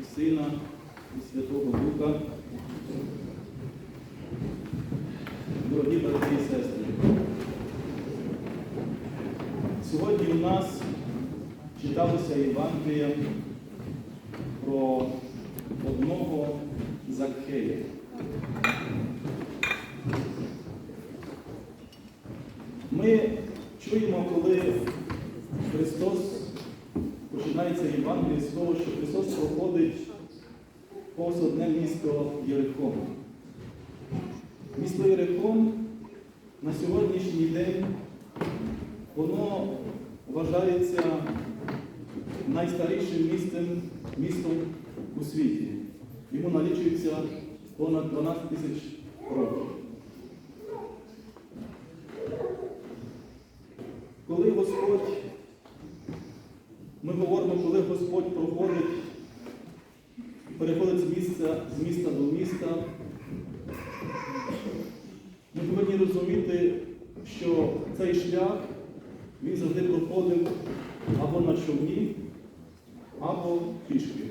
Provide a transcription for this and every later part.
і Сина, і Святого Духа. Дорогі брати і сестри, сьогодні у нас читалося Євангелія про одного Закхея. Ми чуємо, коли Христос починається Євангеліє з того, що Христос проходить повз одне місто Єрихон. Місто Єрихон на сьогоднішній день воно вважається найстарішим містом, містом у світі. Йому налічується понад 12 тисяч років. Коли Господь, ми говоримо, коли Господь проходить, переходить з місця, з міста до міста, ми повинні розуміти, що цей шлях він завжди проходив або на човні, або пішки.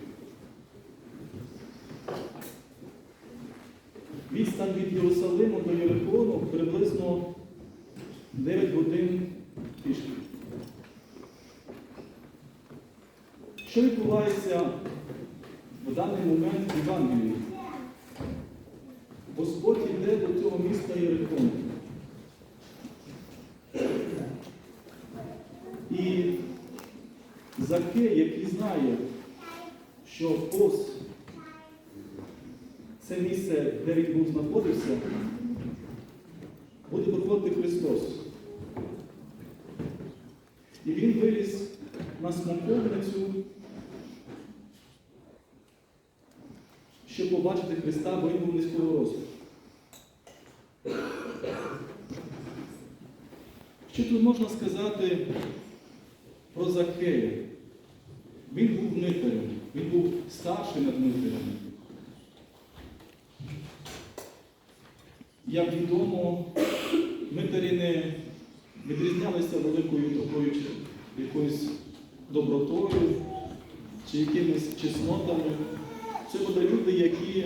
Відстань від Єрусалиму до Єрихону приблизно 9 годин пішки. Що відбувається в даний момент в Євангелії? Господь йде до цього міста Єрихон. І Закей, який знає, що повз це місце, де він був знаходився, буде проходити Христос. І він виліз на смоковницю, щоб побачити Христа, бо він був низького росту. Що тут можна сказати про Закхея? Він був митарем, він був старший над митарями. Як відомо, митарі не відрізнялися великою такою якоюсь добротою чи якимись чеснотами. Це були люди, які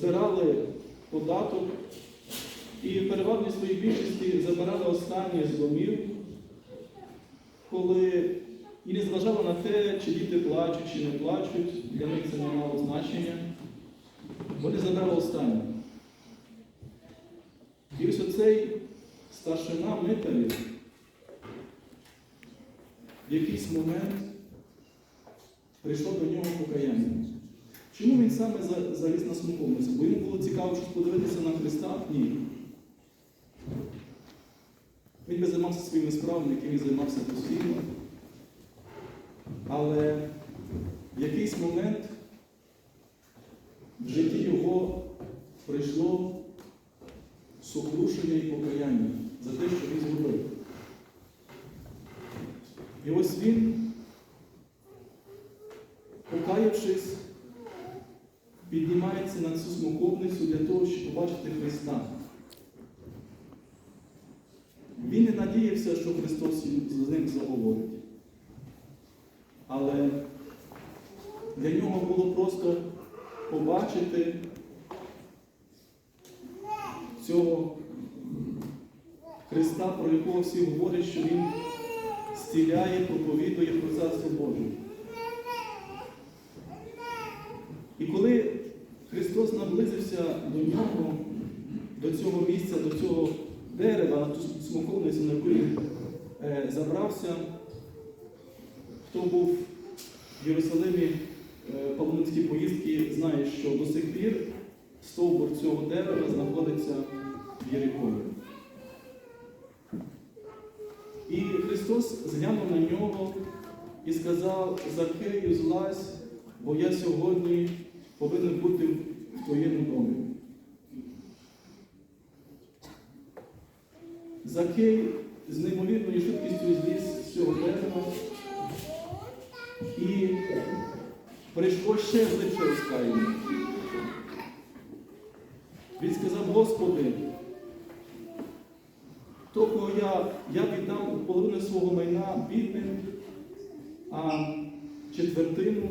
збирали податок і в переважній своїй більшості забирали останні з домів, коли і не зважали на те, чи діти плачуть, чи не плачуть, для них це не мало значення. Вони забрали останнє. І ось оцей старшина митарів в якийсь момент прийшло до нього покаяння. Чому він саме заліз на смоковницю? Бо йому було цікаво щось подивитися на Христа? Ні. Він би займався своїми справами, якими займався постійно. Але в якийсь момент в житті його прийшло сокрушення і покаяння за те, що він зробив. І ось він, покаявшись, піднімається на цю смоковницю для того, щоб побачити Христа. Він не надіявся, що Христос з ним заговорить. Але для нього було просто побачити цього Христа, про якого всі говорять, що Він зціляє, проповідує про Царство Боже. І коли наблизився до нього, до цього місця, до цього дерева, на ту смоковницю, на яку він е, забрався, хто був в Єрусалимі е, паломницькі поїздки, знає, що до сих пір стовбур цього дерева знаходиться в Єрихоні. І Христос зглянув на нього і сказав, Закею, злазь, бо я сьогодні повинен бути в твоєму домі. Закей з неймовірною швидкістю зліз з цього дерева і прийшло ще глибше розкаяння. Він сказав, Господи, того я, я віддам половину свого майна бідним, а четвертину,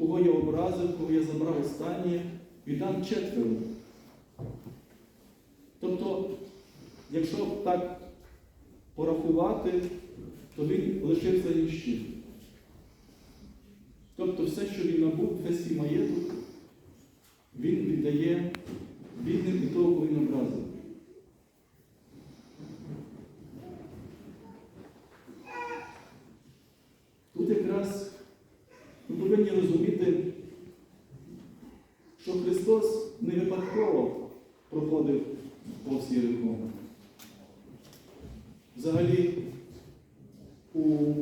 кого я образив, кого я забрав останнє, віддам четверо. Тобто, якщо так порахувати, то він лишився ні. Тобто все, що він набув, весь свій маєток, він віддає бідним і того, кого він образив. Тут якраз ми повинні розуміти, що Христос не випадково проходив повз Єрихон. Взагалі, у...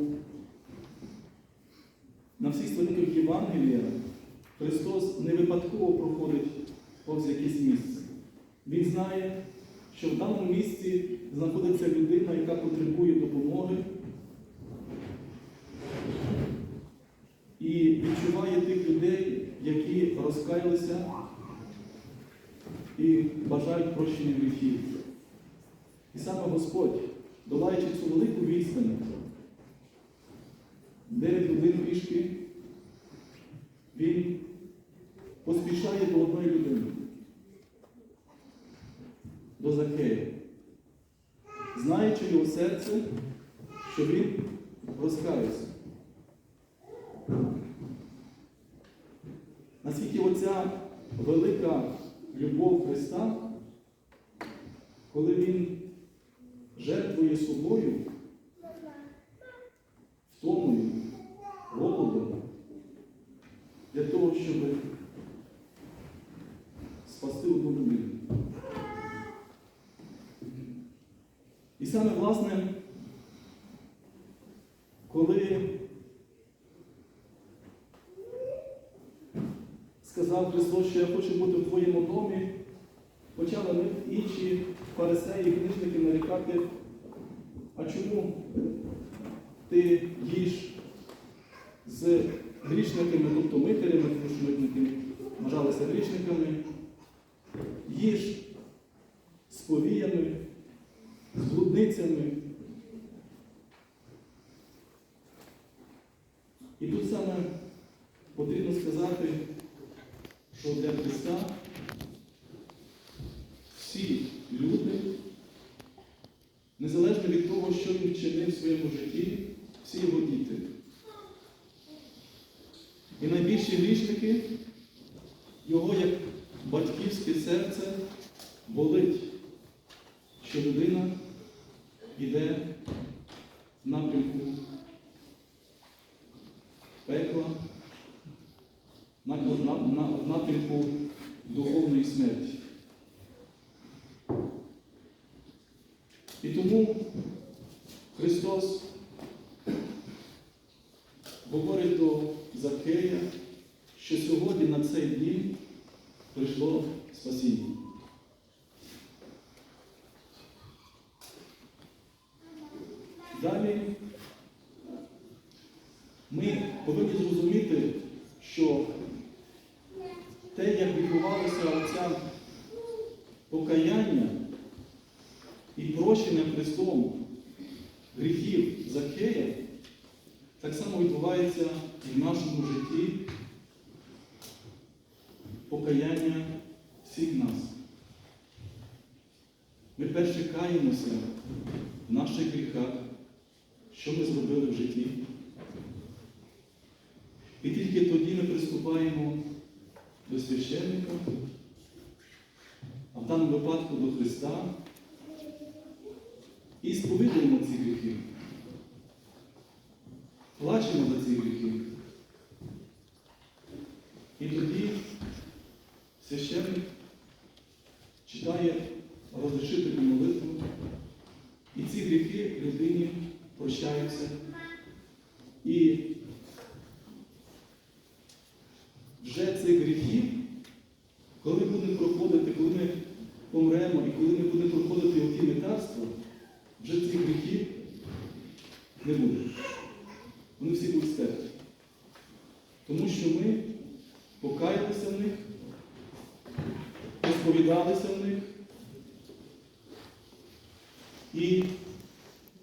на всіх сторінках Євангелія Христос не випадково проходить повз якесь місце. Він знає, що в даному місці знаходиться людина, яка потребує допомоги. І відчуває тих людей, які розкаялися і бажають прощення гріхів. І саме Господь, долаючи цю велику відстань, 9 годин пішки, він поспішає до одної людини, до Закея, знаючи його серце, що він розкаявся. Наскільки оця велика любов Христа, коли Він жертвує собою, втомою, голодом, для того, щоб спасти одну людину. І саме власне, коли сказав Христос, що я хочу бути в твоєму домі, почали ми інші фарисеї, книжники нарікати, а чому ти їш з грішниками, тобто митарями, тому що митники вважалися грішниками, їж з повіями, з блудницями. І тут саме потрібно сказати, що для Христа всі люди, незалежно від того, що він вчинив в своєму житті, всі його діти. Найбільші грішники, його як батьківське серце болить, що людина йде в напрямку пекла, в напрямку духовної смерті. І тому Христос говорить до Закея, що сьогодні на цей дім прийшло спасіння. Далі ми повинні зрозуміти, що те, як відбувалося оця покаяння і прощення Христом гріхів Закея, так само відбувається і в нашому житті покаяння всіх нас. Ми перше каємося в наших гріхах, що ми зробили в житті. І тільки тоді ми приступаємо до священника, а в даному випадку до Христа, і сповідуємо ці гріхи. Плачемо за ці гріхи. І тоді священник читає розрішительну молитву, і ці гріхи людині прощаються. І вже цих гріхів, коли будемо проходити, коли ми помремо і коли ми будемо проходити оті лікарства, вже цих гріхів не буде. Вони всі будуть стерті. Тому що ми покаялися в них, розповідалися в них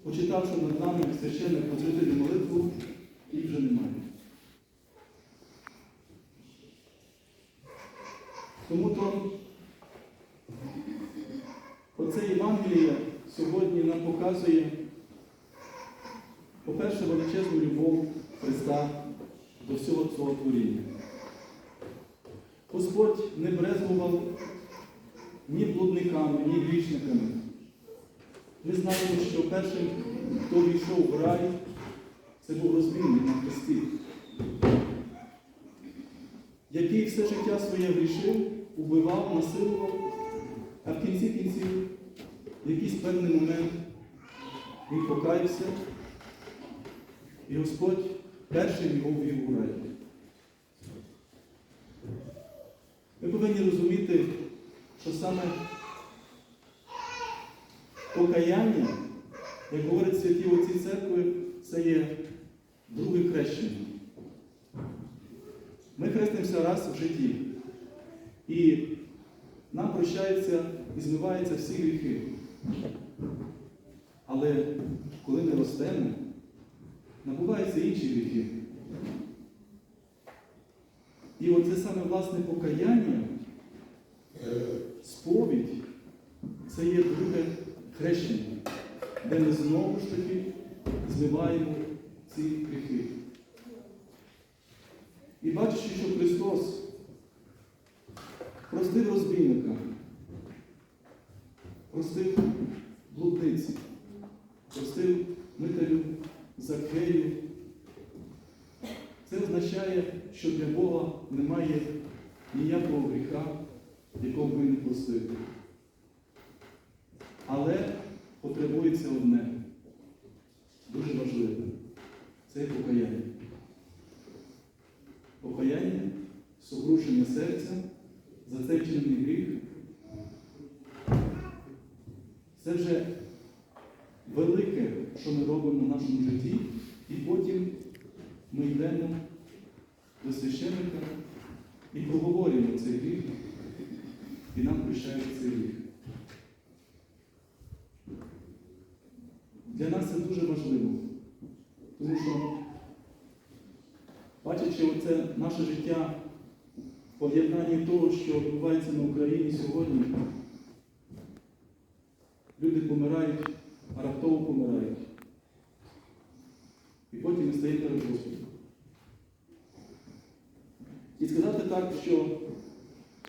почитавши над нами священне позитивну молитву, їх вже немає. Тому то оце Євангеліє сьогодні нам показує, по-перше, величезну любов Христа до всього цього творіння. Господь не брезнував ні блудниками, ні грішниками. Ми знаємо, що першим, хто війшов в рай, це був розбійник на Христі, який все життя своє грішив, убивав, насилував, а в кінці кінців, в якийсь певний момент, він покаявся, і Господь першим його ввів у рай. Ми повинні розуміти, що саме покаяння, як говорять святі отці церкви, це є друге хрещення. Ми хрестимося раз в житті. І нам прощаються і змиваються всі гріхи. Але коли ми ростемо, набуваються інші гріхи. І оце саме власне покаяння, сповідь, це є друге хрещення, де ми знову ж таки змиваємо ці гріхи. І бачачи, що Христос простив розбійника, простив блудниці, простив митарю Закхею, це означає, що для Бога немає ніякого гріха, якого би не простив. Але потребується одне, дуже важливе це є покаяння. Покаяння, сокрушення серця за цей вчинений гріх. Це вже велике, що ми робимо в нашому житті, і потім ми йдемо до священника і проговорюємо цей гріх, і нам прощають цей гріх. Для нас це дуже важливо, тому що, бачачи оце наше життя в поєднанні того, що відбувається на Україні сьогодні, люди помирають, а раптово помирають. І потім ми стаємо перед Господом. І сказати так, що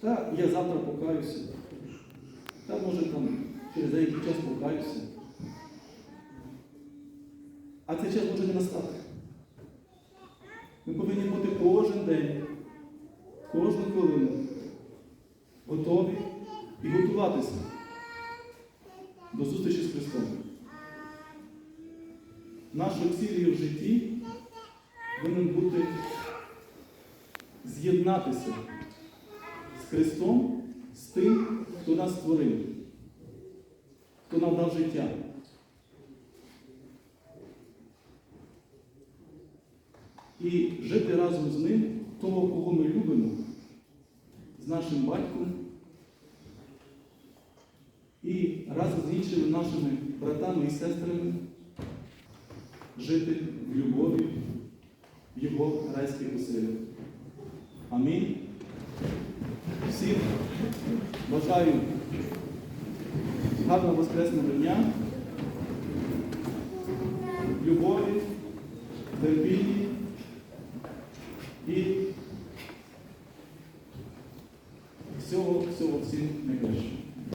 та, я завтра покаюся, та може там через деякий час покаюся. А цей час може не настати. Ми повинні бути кожен день, кожну хвилину готові і готуватися до зустрічі з Христом. Нашою цілею в житті повинен бути з'єднатися з Христом, з тим, хто нас створив, хто нам дав життя. І жити разом з ним, того, кого ми любимо, з нашим батьком і разом з іншими нашими братами і сестрами жити в любові, в його райських оселях. Амінь. Всім бажаю гарного воскресного дня, любові, терпінні і всього, всього всім найкращого.